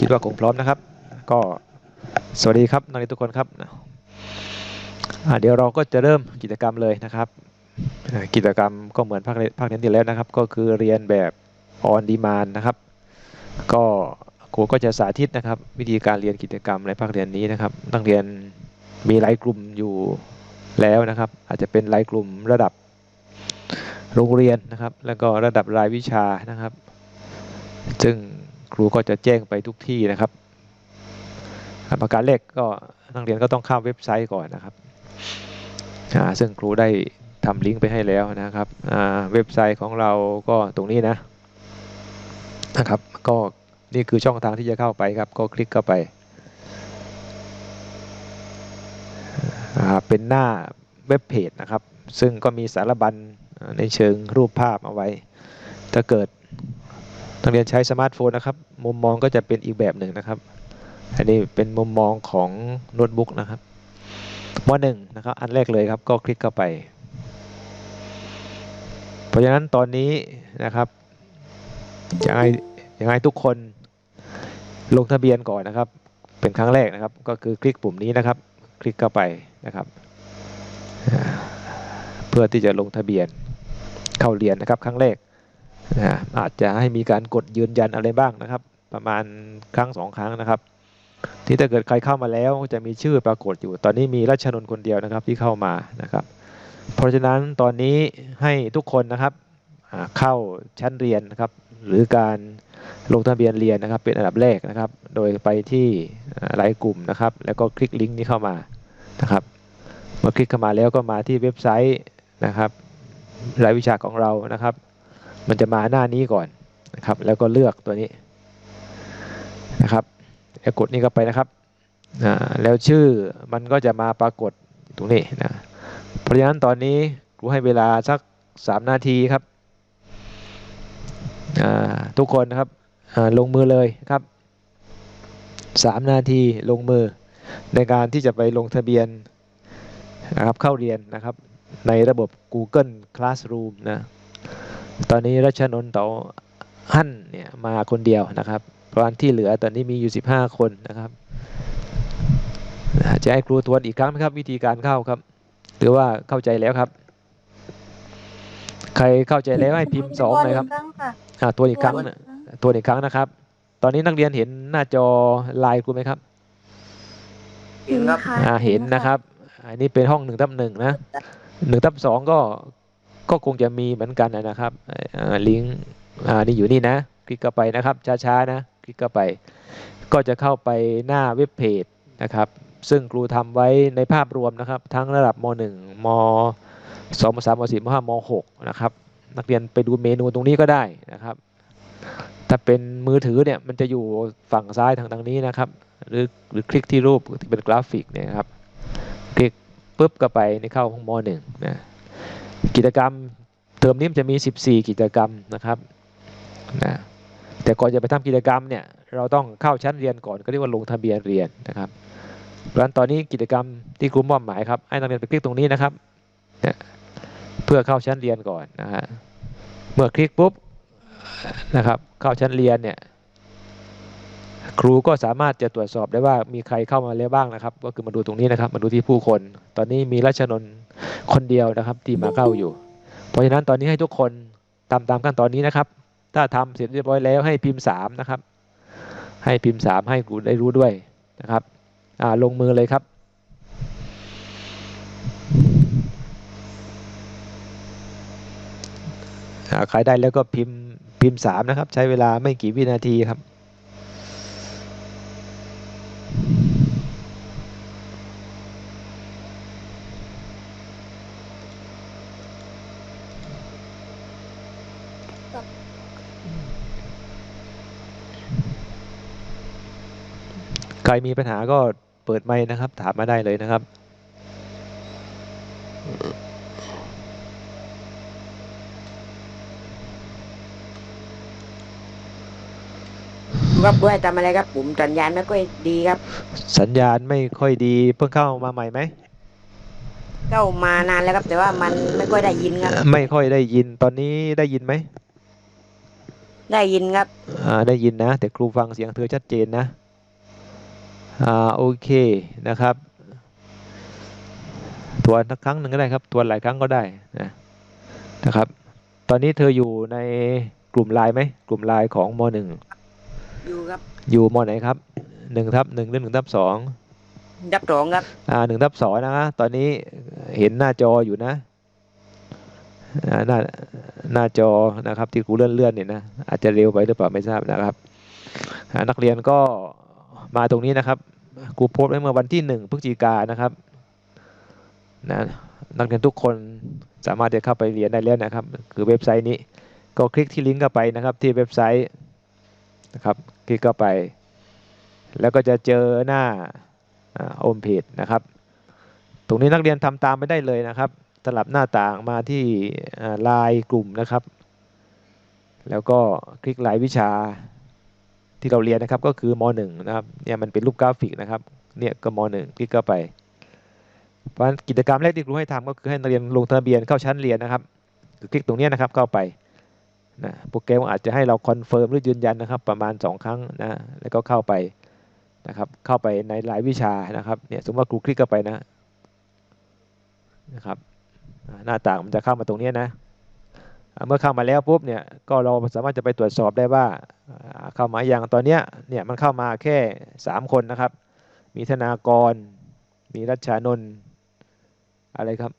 คิดว่าคงพร้อมนะครับ ก็สวัสดีครับนักเรียนทุกคนครับเดี๋ยวเราก็จะเริ่มกิจกรรมเลยนะครับ กิจกรรมก็เหมือนภาคเรียนภาคเรียนที่แล้วนะครับ ก็คือเรียนแบบ on demand นะครับ ก็ครูก็จะสาธิตนะครับ วิธีการเรียนกิจกรรมในภาคเรียนนี้นะครับนักเรียนมีหลายกลุ่มอยู่แล้วนะครับ อาจจะเป็นรายกลุ่มระดับโรงเรียนนะครับ แล้วก็ระดับรายวิชานะครับ ซึ่ง ครูก็จะแจ้งไปทุกที่นะครับประการแรกก็นักเรียนก็ต้องเข้าเว็บไซต์ก่อนนะครับซึ่งครูได้ทำลิงก์ไปให้แล้วนะครับเว็บไซต์ของเราก็ตรงนี้นะนะครับ ก็นี่คือช่องทางที่จะเข้าไปครับ ก็คลิกเข้าไปเป็นหน้าเว็บเพจนะครับ ซึ่งก็มีสารบัญในเชิงรูปภาพเอาไว้ ถ้าเกิด นักเรียนใช้สมาร์ทโฟนนะครับมุมมองก็จะเป็นอีกแบบหนึ่งนะครับอันนี้เป็นมุมมองของโน้ตบุ๊กนะครับมหนึ่งนะครับอันแรกเลยครับก็คลิกเข้าไป เพราะฉะนั้นตอนนี้นะครับยังไงยังไงทุกคนลงทะเบียนก่อนนะครับ เป็นครั้งแรกนะครับ ก็คือคลิกปุ่มนี้นะครับ คลิกเข้าไปนะครับ เพื่อที่จะลงทะเบียนเข้าเรียนนะครับ ครั้งแรก นะอาจจะให้มีการกดยืนยันอะไรบ้างนะครับ ประมาณครั้งสองครั้งนะครับ ที่ถ้าเกิดใครเข้ามาแล้วจะมีชื่อปรากฏอยู่ ตอนนี้มีรัชนนคนเดียวนะครับที่เข้ามานะครับ เพราะฉะนั้นตอนนี้ให้ทุกคนนะครับเข้าชั้นเรียนนะครับ หรือการลงทะเบียนเรียนนะครับ เป็นอันดับแรกนะครับ โดยไปที่อ่ารายกลุ่มนะครับ แล้วก็คลิกลิงก์นี้เข้ามานะครับเมื่อคลิกเข้ามาแล้วก็มาที่เว็บไซต์นะครับ รายวิชาของเรานะครับ มันจะมาหน้านี้ก่อนนะครับ แล้วก็เลือกตัวนี้นะครับ แล้วกดนี้เข้าไปนะครับอ่าแล้วชื่อมันก็จะมาปรากฏตรงนี้นะเพราะฉะนั้นตอนนี้ครูให้เวลาสัก 3 นาทีครับอ่าทุกคนนะครับอ่าลงมือเลยครับ 3 นาทีลงมือในการที่จะไปลงทะเบียนนะครับเข้าเรียนนะครับในระบบ Google Classroom นะ ตอนนี้รัชนนท์เต๋าหั่นเนี่ยมาคนเดียวนะครับเพราะอันที่เหลือตอนนี้มีอยู่ 15 คนนะครับอ่าจะให้ครูทวนอีกครั้งไหมครับ วิธีการเข้าครับ หรือว่าเข้าใจแล้วครับ ใครเข้าใจแล้วให้พิมพ์สองเลยครับครั้งค่ะอ่าทวนอีกครั้งนะทวนอีกครั้งนะครับ ตอนนี้นักเรียนเห็นหน้าจอไลน์ครูไหมครับเห็นครับอ่าเห็นนะครับ อันนี้เป็นห้องหนึ่งทับหนึ่งนะหนึ่งทับสองก็ ก็คงจะมีเหมือนกันนะครับลิงก์อ่านี่อยู่นี่นะ คลิกเข้าไปนะครับช้าๆนะคลิกเข้าไป ก็จะเข้าไปหน้าเว็บเพจนะครับซึ่งครูทำไว้ในภาพรวมนะครับ ทั้งระดับม .1 ม 2 ม 3 ม 4 ม 5 ม 6 นะครับ นักเรียนไปดูเมนูตรงนี้ก็ได้นะครับ ถ้าเป็นมือถือเนี่ยมันจะอยู่ฝั่งซ้ายทางทางนี้นะครับ หรือหรือคลิกที่รูปที่เป็นกราฟิกเนี่ยครับ คลิกปุ๊บก็ไปในเข้าห้องมหนึ่งนะ กิจกรรมเทอมนี้มันจะมี 14 กิจกรรมนะครับนะแต่ก่อนจะไปทำกิจกรรมเนี่ยเราต้องเข้าชั้นเรียนก่อนก็เรียกว่าลงทะเบียนเรียนนะครับเพราะฉะนั้นตอนนี้กิจกรรมที่ครูมอบหมายครับให้นักเรียนไปคลิกตรงนี้นะครับเพื่อเข้าชั้นเรียนก่อนนะฮะเมื่อคลิกปุ๊บนะครับเข้าชั้นเรียนเนี่ย ครูก็สามารถจะตรวจสอบได้ว่ามีใครเข้ามาแล้วบ้างนะครับ ก็คือมาดูตรงนี้นะครับ มาดูที่ผู้คน ตอนนี้มีรัชนน์คนเดียวนะครับ ที่มาเข้าอยู่ เพราะฉะนั้นตอนนี้ให้ทุกคนตามตามขั้นตอนนี้นะครับ ถ้าทำเสร็จเรียบร้อยแล้วให้พิมพ์สามนะครับ ให้พิมพ์สามให้ครูได้รู้ด้วยนะครับลงมือเลยครับอ่าใครได้แล้วก็พิมพ์พิมพ์สามนะครับ ใช้เวลาไม่กี่วินาทีครับ มีปัญหาก็เปิดไมค์นะครับ ถามมาได้เลยนะครับ ครับด้วยทำอะไรครับผมสัญญาณไม่ค่อยดีครับ สัญญาณไม่ค่อยดี เพิ่งเข้ามาใหม่ไหมเข้ามานานแล้วครับ แต่ว่ามันไม่ค่อยได้ยินครับ ไม่ค่อยได้ยินตอนนี้ได้ยินไหมได้ยินครับ อ่าได้ยินนะ แต่ครูฟังเสียงเธอชัดเจนนะ อ่าโอเคนะครับ ทวนสักครั้งหนึ่งก็ได้ครับ ทวนหลายครั้งก็ได้นะนะครับ ตอนนี้เธออยู่ในกลุ่มไลน์ไหมกลุ่มไลน์ของมหนึ่งอยู่ครับ อยู่มไหนครับหนึ่งทับหนึ่งหรือหนึ่งทับสองดับสองครับ อ่าหนึ่งทับสองนะตอนนี้เห็นหน้าจออยู่นะอ่าหน้าหน้าจอนะครับที่ครูเลื่อนเลื่อนๆเนี่ยนะอาจจะเร็วไปหรือเปล่าไม่ทราบนะครับอ่านักเรียนก็ มาตรงนี้นะครับครูโพสต์ไว้เมื่อวันที่หนึ่งพฤศจิกายนนะครับนะนักเรียนทุกคนสามารถจะเข้าไปเรียนได้แล้วนะครับ คือเว็บไซต์นี้ก็คลิกที่ลิงก์เข้าไปนะครับ ที่เว็บไซต์นะครับคลิกเข้าไป แล้วก็จะเจอหน้าโอมเพจนะครับ ตรงนี้นักเรียนทำตามไปได้เลยนะครับสลับหน้าต่างมาที่ไลน์กลุ่มนะครับ แล้วก็คลิกรายวิชา ที่เราเรียนนะครับก็คือม .1 นะครับเนี่ยมันเป็นรูปกราฟิกนะครับเนี่ยก็ม .1 คลิกเข้าไป เพราะฉะนั้นกิจกรรมแรกที่ครูให้ทำก็คือให้นักเรียนลงทะเบียนเข้าชั้นเรียนนะครับคือคลิกตรงนี้นะครับเข้าไปนะโปรแกรมอาจจะให้เราคอนเฟิร์มหรือยืนยันนะครับ ประมาณ 2 ครั้งนะแล้วก็เข้าไปนะครับเข้าไปในรายวิชานะครับเนี่ยสมมติว่าครูคลิกเข้าไปนะนะครับหน้าต่างมันจะเข้ามาตรงนี้นะ เมื่อเข้ามาแล้วปุ๊บเนี่ยก็เราสามารถจะไปตรวจสอบได้ว่าอ่าเข้ามาอย่างตอนเนี้ยเนี่ยมันเข้ามาแค่ 3 คนนะครับ มีธนากร มีรัชชานนท์อะไรครับ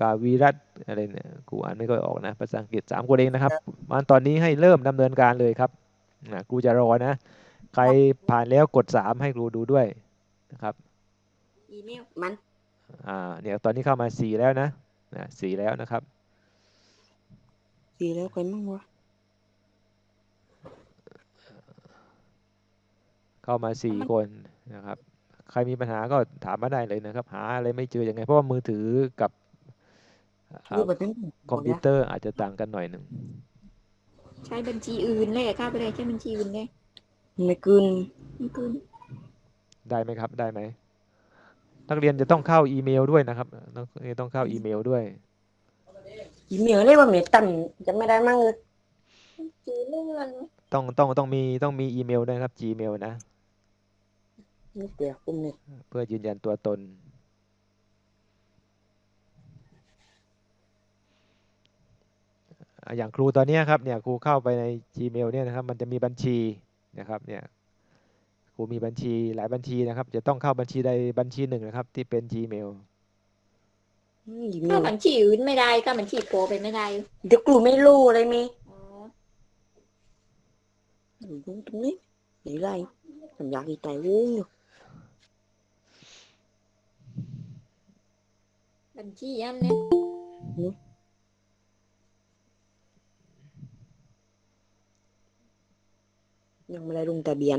กาวีรัตน์อะไรเนี่ยครูอ่านไม่ค่อยออกนะภาษาอังกฤษสามคนเองนะครับมันตอนนี้ให้เริ่มดำเนินการเลยครับนะครูจะรอนะ ใครผ่านแล้วกดสามให้ครูดูด้วยนะครับอีเมลมันอ่าเนี่ยตอนนี้เข้ามาสี่แล้วนะนะสี่แล้วนะครับ สีแล้วใครมั่งวะ เข้ามาสี่คนนะครับ ใครมีปัญหาก็ถามมาได้เลยนะครับ หาอะไรไม่เจอยังไง เพราะว่ามือถือกับรูปแบบนี้คอมพิวเตอร์อาจจะต่างกันหน่อยหนึ่ง ใช้บัญชีอื่นเลยเข้าไปเลยใช้บัญชีอื่นเลยไม่คืนไม่คืนได้ไหมครับ ได้ไหม นักเรียนจะต้องเข้าอีเมลด้วยนะครับ นักเรียนต้องเข้าอีเมลด้วย อีเมลเรียกว่าเมตันจะไม่ได้มั่งเลยจีเลื่อนต้องต้องต้องมีต้องมีอีเมลด้วยนะครับ Gmail นะ นี่เดี๋ยวผมเนี่ยเพื่อยืนยันตัวตน อะอย่างครูตอนเนี้ยครับเนี่ยครูเข้าไปใน Gmail เนี่ยนะครับ มันจะมีบัญชีนะครับเนี่ยครูมีบัญชีหลายบัญชีนะครับ จะต้องเข้าบัญชีใดบัญชีหนึ่งนะครับ ที่เป็น Gmail อีเมเข้าลบัญชีอื่นไม่ได้เข้าบัญชีโปรไปไม่ได้เดี๋ยวกลูไม่รู้เลยมีอ๋ออยู่ตรงนี้หรือไรผมอยากอีไตวุ้งอยู่บัญชีอันเนี้ยยังไม่ได้ลงทะเบียน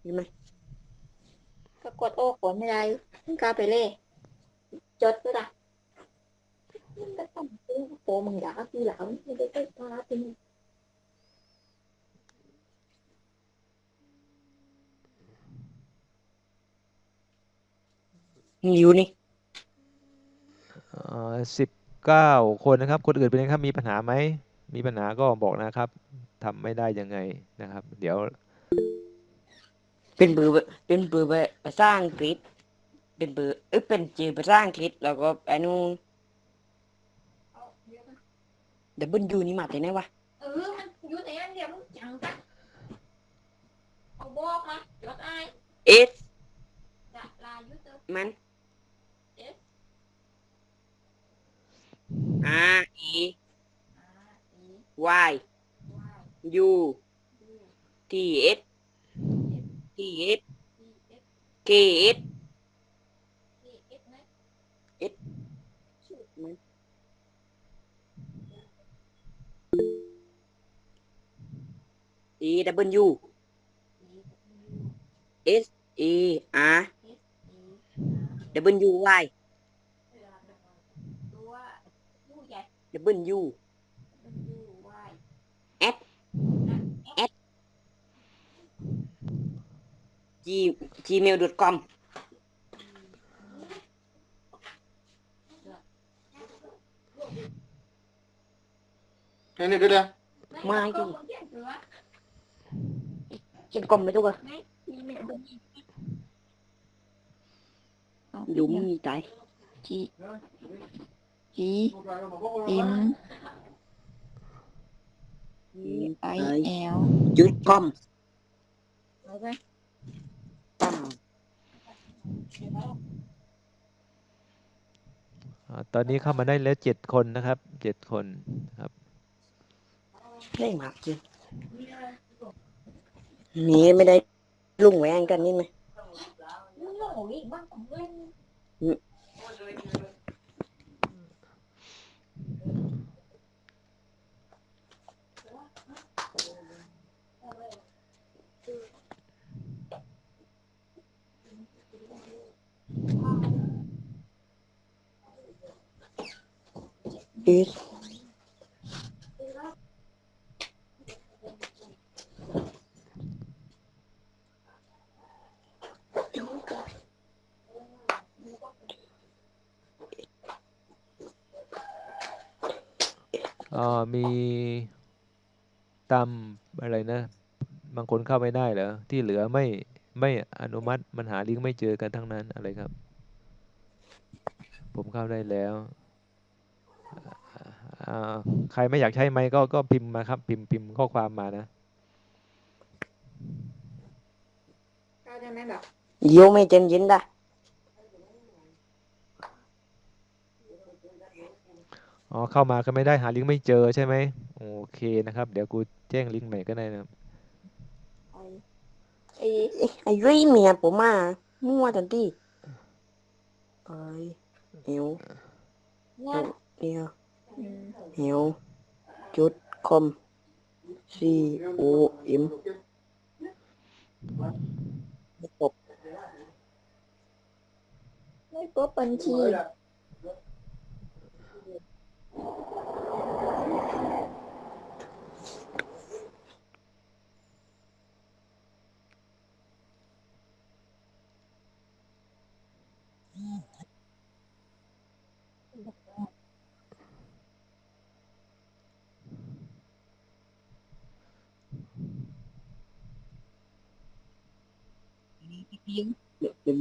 เห็นไหมก็กดโอ้ขนไม่ได้เข้าไปเลย จดก็ได้มันก็ต้องซื้อโปรมึงอยากก็คือหลังไม่ได้ไปพาไปนี่อยู่นี่สิบเก้าคนนะครับ คนอื่นเป็นไงครับ มีปัญหาไหม มีปัญหาก็บอกนะครับทำไม่ได้ยังไงนะครับ เดี๋ยว เป็นเบอร์เป็นเบอร์ภาษาอังกฤษ เป็นเบอร์เอ้ยเป็นจีภาษาอังกฤษแล้วก็ไอ้นู่นเดบเบิลยูนี่มาจากไหนวะเออมันอยู่ในอันเดียวมึงจังกันเอาบอกมาจดไอ้เอสจะลายุทธมัน S R E R E Y Y U U T S T S T S K S T S ไหม S มัน E W E S E R S E W Y ตัวผู้ใหญ่ W W Y S S G gmail.com นี่นี่ก็ได้ไม่ดิจะกลมไปทุกคนยุ้มมีใจจีจีอิมไอแอลจุดกลมเอาไปตั้มอ่าตอนนี้เข้ามาได้แล้วเจ็ดคนนะครับ เจ็ดคนครับได้มากจริง นี่ไม่ได้ลุ่งแหวงกันนี่ไหม is อ่า ออมีตามอะไรนะ บางคนเข้าไม่ได้เหรอ ที่เหลือไม่ไม่อนุมัติมันหาลิงก์ไม่เจอกันทั้งนั้นอะไรครับ ผมเข้าได้แล้วอ่าใครไม่อยากใช้ไมค์ก็ก็พิมพ์มาครับ พิมพ์พิมพ์ข้อความมานะ เข้าได้ไหมแบบยิวไม่เจนยินได้ อ๋อเข้ามาก็ไม่ได้หาลิงก์ไม่เจอใช่ไหมโอเคนะครับ เดี๋ยวกูแจ้งลิงก์ใหม่ก็ได้นะครับไอ้ไอ้ยุ้ยเมียผมมามั่วทันทีไอ้เหวเนี่ยเหียวอืมเหียวจุดคอม C O M จบไม่พบบัญชี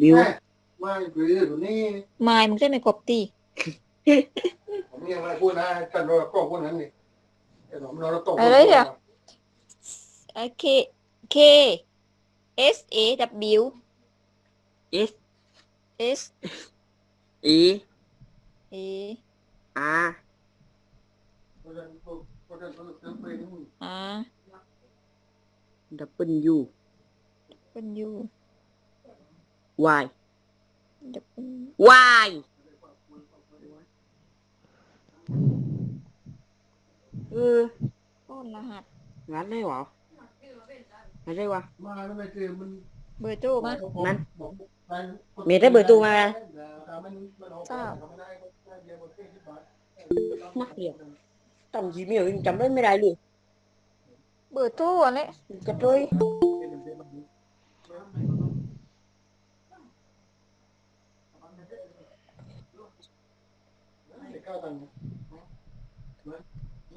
บิว ไม่คือตัวนี้ไม้มันใช่ไหมกบตี ผมยังไม่พูดนะท่านรก็พูดนั้นนี่แต่ผมเราตกไอเคเค S A W S S E A R R W W Y W Y เออต้นรหัสงั้นได้หรองั้นได้วะมาแล้วไม่คือมันเบอร์โจ้มา นั่น มีได้เบ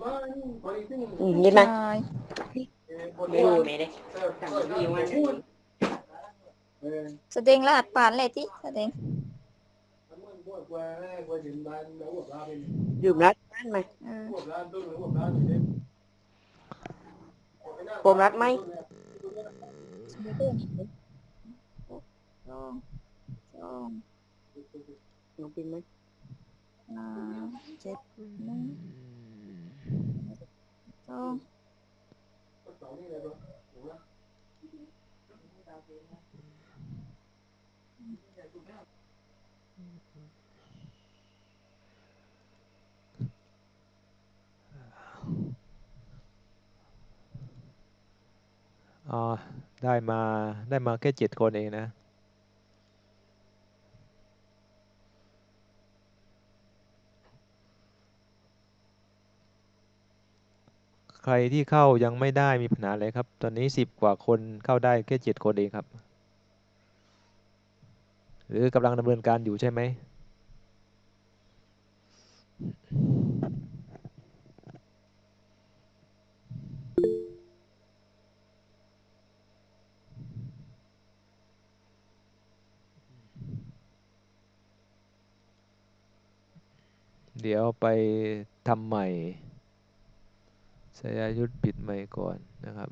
อร์ตัวมาทราบนักเรียนจำยีเมลยังจำได้ไม่ได้เลยเบอร์โจ้อะไรจะเลยอืมเห็นไหมใช่ไม่รู้ไม่ได้จำยีวันแสดงรหัสผ่านเลยที่แสดงดื่มรัดนั่นไหมเออผมรัดไหมเบอร์โจ้นี่สองสองน้องปินไหมห้าเจ็ดหนึ่ง สองอ๋อได้มาได้มาแค่เจ็ดคนเองนะ ใครที่เข้ายังไม่ได้มีปัญหาอะไรครับ ตอนนี้สิบกว่าคนเข้าได้แค่เจ็ดคนเองครับ หรือกำลังดำเนินการอยู่ใช่ไหมเดี๋ยวไปทำใหม่ สยายุทธปิดใหม่ก่อนนะครับ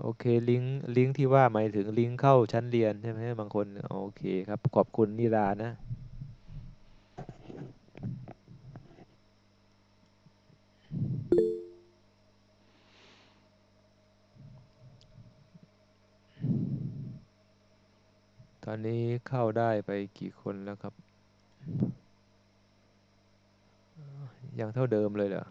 โอเคลิงก์ลิงก์ที่ว่าหมายถึงลิงก์เข้าชั้นเรียนใช่ไหมบางคน โอเคครับ ขอบคุณนิรานะ ตอนนี้ เข้าได้ไปกี่คนแล้วครับ ยังเท่าเดิมเลยเหรอ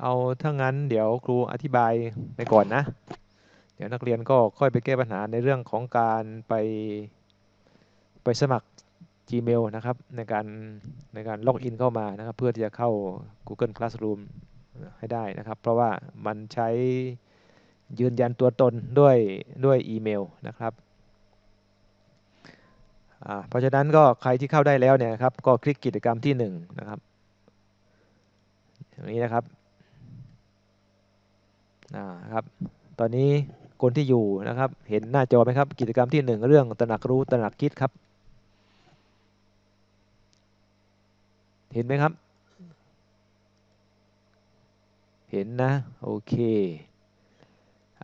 เอาถ้างั้นเดี๋ยวครูอธิบายไปก่อนนะ เดี๋ยวนักเรียนก็ค่อยไปแก้ปัญหาในเรื่องของการไปไปสมัคร Gmail นะครับในการในการล็อกอินเข้ามานะครับ เพื่อที่จะเข้า Google Classroom ให้ได้นะครับ เพราะว่ามันใช้ยืนยันตัวตนด้วยด้วยอีเมลนะครับเพราะฉะนั้นก็ใครที่เข้าได้แล้วเนี่ยครับ ก็คลิกกิจกรรมที่1นะครับอย่างนี้นะครับอ่าครับตอนนี้คนที่อยู่นะครับ เห็นหน้าจอไหมครับ กิจกรรมที่ 1 เรื่องตระหนักรู้ตระหนักคิดครับ เห็นไหมครับ เห็นนะ โอเค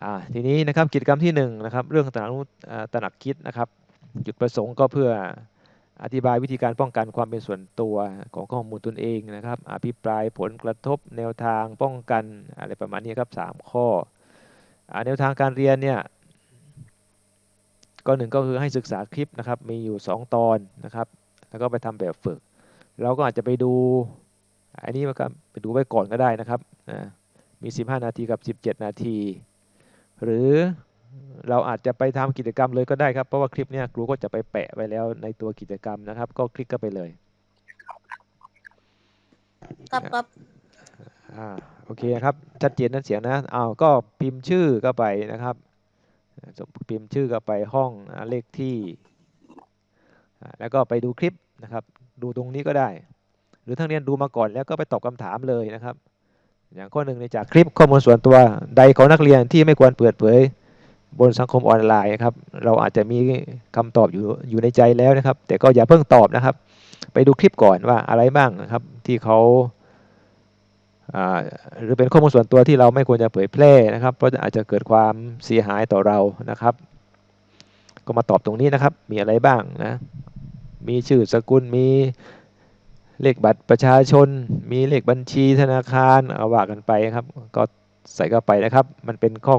อ่าทีนี้นะครับกิจกรรมที่1นะครับเรื่องตระหนักตระหนักคิดนะครับ จุดประสงค์ก็เพื่ออธิบายวิธีการป้องกันความเป็นส่วนตัวของข้อมูลตนเองนะครับ อภิปรายผลกระทบแนวทางป้องกันอะไรประมาณนี้ครับ 3 ข้ออแนวทางการเรียนเนี่ยก็หนึ่งก็คือให้ศึกษาคลิปนะครับ มีอยู่ 2 ตอนนะครับ แล้วก็ไปทำแบบฝึก เราก็อาจจะไปดู อันนี้นะครับไปดูไว้ก่อนก็ได้นะครับนะมี 15 นาทีกับ 17 นาที หรือเราอาจจะไปทำกิจกรรมเลยก็ได้ครับ เพราะว่าคลิปเนี้ยครูก็จะไปแปะไว้แล้วในตัวกิจกรรมนะครับ ก็คลิกเข้าไปเลย ครับครับอ่าโอเคครับ ชัดเจนนั้นเสียงนะอ้าวก็พิมพ์ชื่อเข้าไปนะครับส่งพิมพ์ชื่อเข้าไปห้องอ่าเลขที่อ่าแล้วก็ไปดูคลิปนะครับ ดูตรงนี้ก็ได้ หรือทั้งเรียนดูมาก่อนแล้วก็ไปตอบคำถามเลยนะครับ อย่างข้อหนึ่งในจากคลิปข้อมูลส่วนตัวใดของนักเรียนที่ไม่ควรเปิดเผยบนสังคมออนไลน์ครับ เราอาจจะมีคำตอบอยู่อยู่ในใจแล้วนะครับ แต่ก็อย่าเพิ่งตอบนะครับ ไปดูคลิปก่อนว่าอะไรบ้างนะครับที่เขาอ่าหรือเป็นข้อมูลส่วนตัวที่เราไม่ควรจะเผยแพร่นะครับ เพราะอาจจะเกิดความเสียหายต่อเรานะครับ ก็มาตอบตรงนี้นะครับ มีอะไรบ้างนะ มีชื่อสกุลมีเลขบัตรประชาชน มีเลขบัญชีธนาคารเอาว่ากันไปครับ ก็ใส่เข้าไปนะครับ มันเป็นข้อ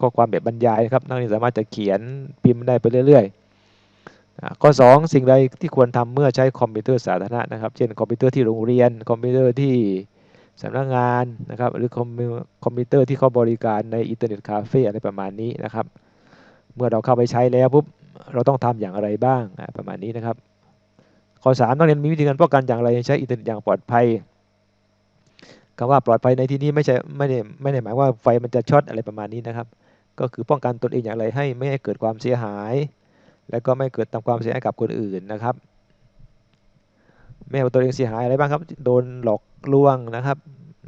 ข้อความแบบบรรยายนะครับนักเรียนสามารถจะเขียนพิมพ์ได้ไปเรื่อยๆข้อ 2 สิ่งใดที่ควรทำเมื่อใช้คอมพิวเตอร์สาธารณะนะครับ เช่นคอมพิวเตอร์ที่โรงเรียน คอมพิวเตอร์ที่สำนักงานนะครับ หรือคอมพิวคอมพิวเตอร์ที่เขาบริการในอินเทอร์เน็ตคาเฟ่อะไรประมาณนี้นะครับ เมื่อเราเข้าไปใช้แล้วปุ๊บ เราต้องทำอย่างไรบ้างประมาณนี้นะครับ ข้อ3นักเรียนมีวิธีการป้องกันอย่างไรใช้อินเทอร์เน็ตอย่างปลอดภัยคำว่าปลอดภัยในที่นี้ไม่ใช่ไม่ได้ไม่ได้หมายว่าไฟมันจะช็อตอะไรประมาณนี้นะครับ ก็คือป้องกันตนเองอย่างไรให้ไม่ให้เกิดความเสียหาย และก็ไม่เกิดทำความเสียหายกับคนอื่นนะครับไม่ให้ตัวเองเสียหายอะไรบ้างครับ โดนหลอกลวงนะครับ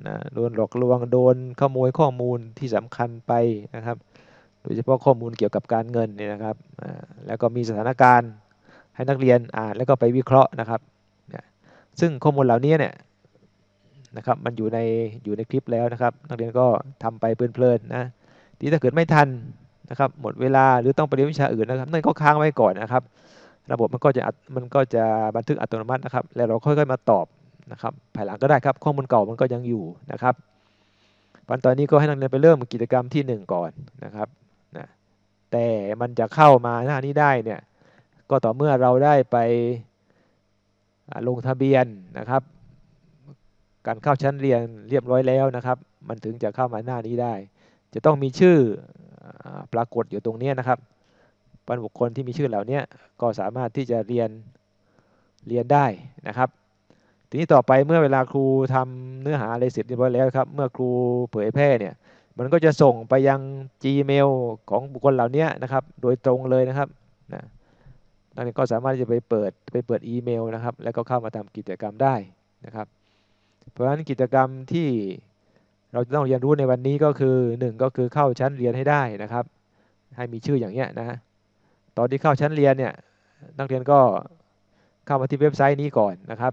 นะโดนหลอกลวง โดนขโมยข้อมูลที่สำคัญไปนะครับ ดยเฉพาะข้อมูลเกี่ยวกับการเงินเนี่ยนะครับแล้วก็มีสถานการณ์ให้นักเรียนอ่านแล้วก็ไปวิเคราะห์นะครับ ซึ่งข้อมูลเหล่านี้เนี่ยนะครับมันอยู่ในอยู่ในคลิปแล้วนะครับ นักเรียนก็ทำไปเพลินๆนะที่ถ้าเกิดไม่ทันนะครับหมดเวลาหรือต้องไปเรียนวิชาอื่นนะครับนั่นก็ค้างไว้ก่อนนะครับ ระบบมันก็จะมันก็จะบันทึกอัตโนมัตินะครับ แล้วเราค่อยๆมาตอบนะครับภายหลังก็ได้ครับ ข้อมูลเก่ามันก็ยังอยู่นะครับวันตอนนี้ก็ให้นักเรียนไปเริ่มกิจกรรมที่ 1 ก่อนนะครับ นะแต่มันจะเข้ามาหน้านี้ได้เนี่ยก็ต่อเมื่อเราได้ไปลงทะเบียนนะครับ การเข้าชั้นเรียนเรียบร้อยแล้วนะครับ มันถึงจะเข้ามาหน้านี้ได้ จะต้องมีชื่ออปรากฏอยู่ตรงนี้นะครับบุคคลที่มีชื่อเหล่านี้ก็สามารถที่จะเรียนเรียนได้นะครับ ทีนี้ต่อไปเมื่อเวลาครูทำเนื้อหาอะไรเสร็จเรียบร้อยแล้วครับ เมื่อครูเผยแพร่เนี่ย มันก็จะส่งไปยัง Gmail ของบุคคลเหล่านี้นะครับ โดยตรงเลยนะครับนะนักเรียนก็สามารถที่จะไปเปิดไปเปิดอีเมลนะครับ แล้วก็เข้ามาทำกิจกรรมได้นะครับ เพราะฉะนั้นกิจกรรมที่เราจะต้องเรียนรู้ในวันนี้ก็คือหนึ่งก็คือเข้าชั้นเรียนให้ได้นะครับ ให้มีชื่ออย่างเงี้ยนะฮะตอนที่เข้าชั้นเรียนเนี่ยนักเรียนก็เข้ามาที่เว็บไซต์นี้ก่อนนะครับ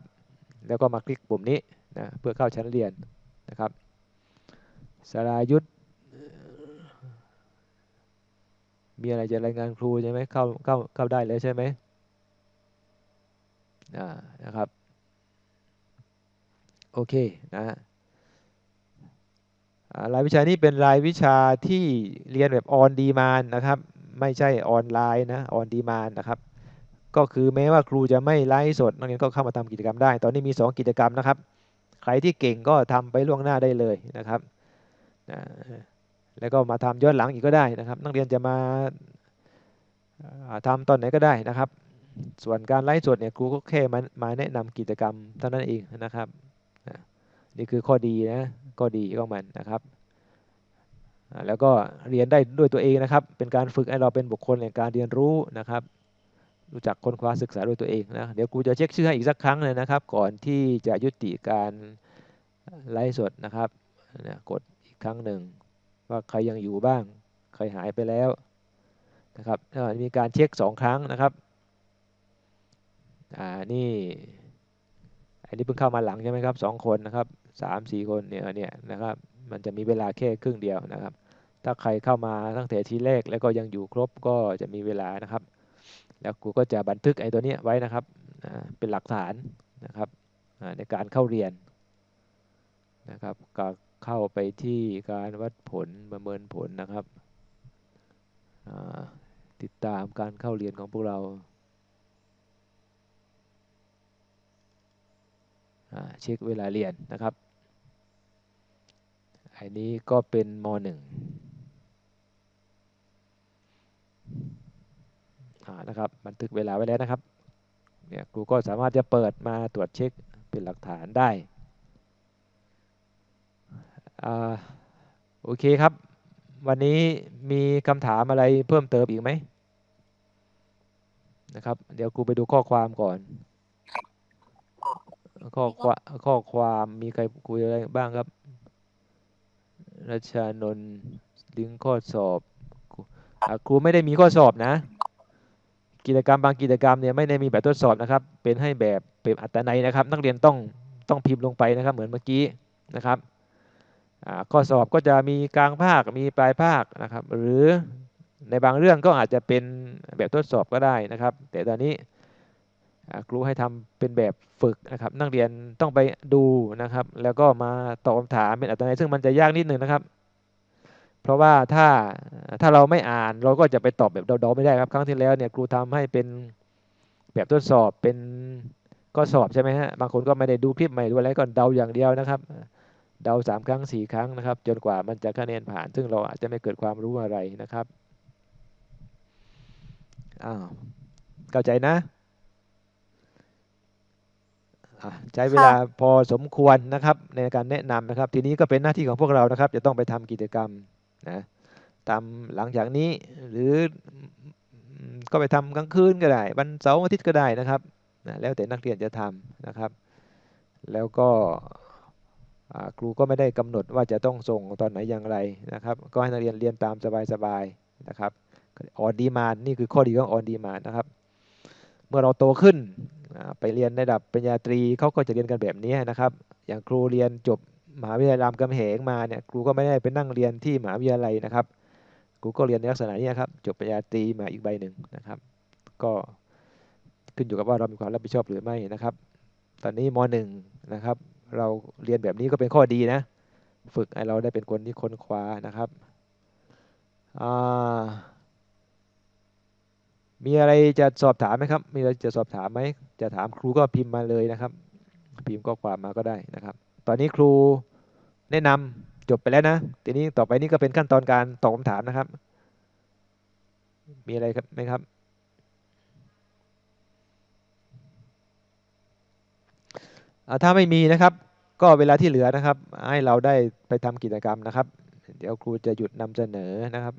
แล้วก็มาคลิกปุ่มนี้นะเพื่อเข้าชั้นเรียนนะครับสรายุทธ มีอะไรจะรายงานครูใช่ไหมเข้าเข้าเข้าได้เลยใช่ไหมอ่านะครับ โอเคนะรายวิชานี้เป็นรายวิชาที่เรียนแบบออนดีมานนะครับ ไม่ใช่ออนไลน์นะออนดีมานนะครับ ก็คือแม้ว่าครูจะไม่ไลฟ์สดนักเรียนก็เข้ามาทำกิจกรรมได้ ตอนนี้มี 2 กิจกรรมนะครับ ใครที่เก่งก็ทำไปล่วงหน้าได้เลยนะครับ แล้วก็มาทำย้อนหลังอีกก็ได้นะครับ นักเรียนจะมาอ่าทำตอนไหนก็ได้นะครับ ส่วนการไลฟ์สดเนี่ยครูก็แค่มามาแนะนำกิจกรรมเท่านั้นเองนะครับนี่คือข้อดีนะข้อดีของมันนะครับ แล้วก็เรียนได้ด้วยตัวเองนะครับ เป็นการฝึกให้เราเป็นบุคคลในการเรียนรู้นะครับ รู้จักค้นคว้าศึกษาด้วยตัวเองนะเดี๋ยวครูจะเช็คชื่อให้อีกสักครั้งเลยนะครับ ก่อนที่จะยุติการไลฟ์สดนะครับกดอีกครั้งหนึ่ง ว่าใครยังอยู่บ้าง ใครหายไปแล้วนะครับมีการเช็คสองครั้งนะครับอ่านี่อันนี้เพิ่งเข้ามาหลังใช่ไหมครับสองคนนะครับสามสี่คนเนี่ยเนี่ยนะครับมันจะมีเวลาแค่ครึ่งเดียวนะครับ ถ้าใครเข้ามาตั้งแต่ทีแรกแล้วก็ยังอยู่ครบก็จะมีเวลานะครับ แล้วครูก็จะบันทึกไอ้ตัวนี้ไว้นะครับเป็นหลักฐานนะครับในการเข้าเรียนนะครับก็ เข้าไปที่การวัดผลประเมินผลนะครับติดตามการเข้าเรียนของพวกเรา เช็คเวลาเรียนนะครับอันนี้ก็เป็นมหนึ่งนะครับบันทึกเวลาไว้แล้วนะครับเนี่ยครูก็สามารถจะเปิดมาตรวจเช็คเป็นหลักฐานได้ โอเคครับ วันนี้มีคำถามอะไรเพิ่มเติมอีกไหมนะครับ เดี๋ยวครูไปดูข้อความก่อน ข้อความข้อความมีใครคุยอะไรบ้างครับรัชานนท์ลิงข้อสอบครูไม่ได้มีข้อสอบนะ กิจกรรมบางกิจกรรมเนี่ยไม่ได้มีแบบทดสอบนะครับ เป็นให้แบบเป็นอัตนัยนะครับ นักเรียนต้องต้องพิมพ์ลงไปนะครับ เหมือนเมื่อกี้นะครับ ข้อสอบก็จะมีกลางภาคมีปลายภาคนะครับ หรือในบางเรื่องก็อาจจะเป็นแบบทดสอบก็ได้นะครับ แต่ตอนนี้ครูให้ทำเป็นแบบฝึกนะครับ นักเรียนต้องไปดูนะครับ แล้วก็มาตอบคำถามเป็นอัตนัยซึ่งมันจะยากนิดนึงนะครับ เพราะว่าถ้าถ้าเราไม่อ่านเราก็จะไปตอบแบบเดาๆไม่ได้ครับ ครั้งที่แล้วเนี่ยครูทำให้เป็นแบบทดสอบเป็นก็สอบใช่ไหมฮะบางคนก็ไม่ได้ดูคลิปไม่ดูอะไรก็เดาอย่างเดียวนะครับ เดาสามครั้งสี่ครั้งนะครับ จนกว่ามันจะคะแนนผ่าน ซึ่งเราอาจจะไม่เกิดความรู้อะไรนะครับอ้าวเข้าใจนะอะใช้เวลาพอสมควรนะครับในการแนะนำนะครับ ทีนี้ก็เป็นหน้าที่ของพวกเรานะครับ จะต้องไปทำกิจกรรมนะตามหลังจากนี้หรืออืมก็ไปทำกลางคืนก็ได้วันเสาร์อาทิตย์ก็ได้นะครับนะแล้วแต่นักเรียนจะทำนะครับ แล้วก็อ่า ครูก็ไม่ได้กำหนดว่าจะต้องส่งตอนไหนอย่างไรนะครับ ก็ให้นักเรียนเรียนตามสบายๆนะครับออนดีมานนี่คือข้อดีของออนดีมานนะครับ เมื่อเราโตขึ้นไปเรียนระดับปริญญาตรีเขาก็จะเรียนกันแบบนี้นะครับ อย่างครูเรียนจบมหาวิทยาลัยรามคำแหงมาเนี่ยครูก็ไม่ได้ไปนั่งเรียนที่มหาวิทยาลัยนะครับครูก็เรียนในลักษณะนี้ครับจบปริญญาตรีมาอีกใบหนึ่งนะครับ ก็ขึ้นอยู่กับว่าเรามีความรับผิดชอบหรือไม่นะครับ ตอนนี้มหนึ่งนะครับ เราเรียนแบบนี้ก็เป็นข้อดีนะ ฝึกให้เราได้เป็นคนที่ค้นคว้านะครับอ่ามีอะไรจะสอบถามไหมครับ มีอะไรจะสอบถามไหม จะถามครูก็พิมพ์มาเลยนะครับ พิมพ์ข้อความมาก็ได้นะครับ ตอนนี้ครูแนะนำจบไปแล้วนะ ทีนี้ต่อไปนี้ก็เป็นขั้นตอนการตอบคำถามนะครับ มีอะไรครับไหมครับ อ อ่า ถ้าไม่มีนะครับ ก็เวลาที่เหลือนะครับ ให้เราได้ไปทำกิจกรรมนะครับ เดี๋ยวครูจะหยุดนำเสนอนะครับ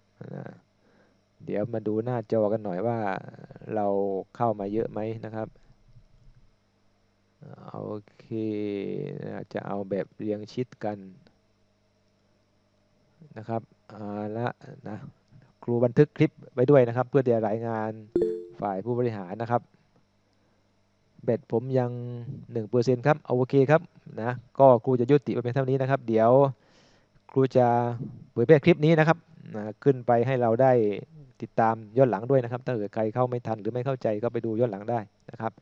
เดี๋ยวมาดูหน้าจอกันหน่อยว่าเราเข้ามาเยอะไหมนะครับโอเคจะเอาแบบเรียงชิดกันนะครับเอาละนะครูบันทึกคลิปไว้ด้วยนะครับ เพื่อจะรายงานฝ่ายผู้บริหารนะครับ แบตผมยัง1%ครับเอาโอเคครับนะก็ครูจะยุติไปเพียงเท่านี้นะครับ เดี๋ยวครูจะเผยแพร่คลิปนี้นะครับนะขึ้นไปให้เราได้ติดตามย้อนหลังด้วยนะครับ ถ้าเกิดใครเข้าไม่ทันหรือไม่เข้าใจก็ไปดูย้อนหลังได้นะครับ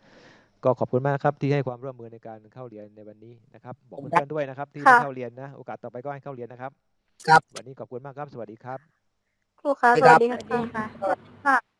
ก็ขอบคุณมากครับที่ให้ความร่วมมือในการเข้าเรียนในวันนี้นะครับบอกเพื่อนๆด้วยนะครับ ที่ค่ะไม่เข้าเรียนนะ โอกาสต่อไปก็ให้เข้าเรียนนะครับ ครับ วันนี้ขอบคุณมากครับ สวัสดีครับ ครูคะสสวัสดีวัสครับดีค่ะค่ะ